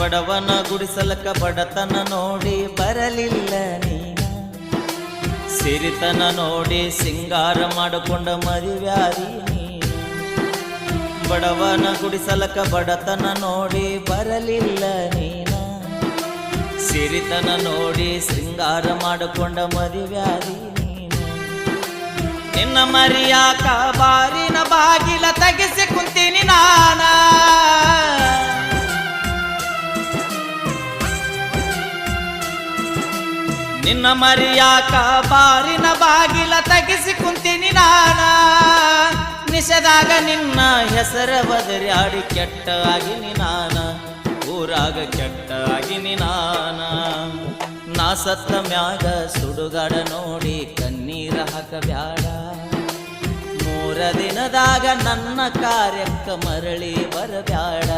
ಬಡವನ ಗುಡಿಸಲಕ ಬಡತನ ನೋಡಿ ಬರಲಿಲ್ಲ ನೀನ ಸಿರಿತನ ನೋಡಿ ಸಿಂಗಾರ ಮಾಡಿಕೊಂಡ ಮದುವ್ಯಾರಿ ನೀನು ಬಡವನ ಗುಡಿಸಲಕ ಬಡತನ ನೋಡಿ ಬರಲಿಲ್ಲ ನೀನ ಸಿರಿತನ ನೋಡಿ ಸಿಂಗಾರ ಮಾಡಿಕೊಂಡ ಮದುವ್ಯಾರಿ ನೀನು ನಿನ್ನ ಮರಿಯಾಕ ಬಾರಿನ ಬಾಗಿಲ ತೆಗೆಸಿ ನಿನ್ನ ಮರಿಯಾಕ ಬಾರಿನ ಬಾಗಿಲ ತಗಿಸಿ ಕುಂತೀನಿ ನಾನ. ನಿಷದಾಗ ನಿನ್ನ ಹೆಸರ ಬದರ್ಯಾಡಿ ಕೆಟ್ಟ ಆಗಿನಿ ನಾನ. ಊರಾಗ ಕೆಟ್ಟ ಆಗಿನಿ ನಾನ. ನಾ ಸತ್ತ ಮ್ಯಾಗ ಸುಡುಗಾಡ ನೋಡಿ ಕಣ್ಣೀರ ಹಾಕಬ್ಯಾಡ. ಮೂರ ದಿನದಾಗ ನನ್ನ ಕಾರ್ಯಕ್ಕ ಮರಳಿ ಬರಬ್ಯಾಡ.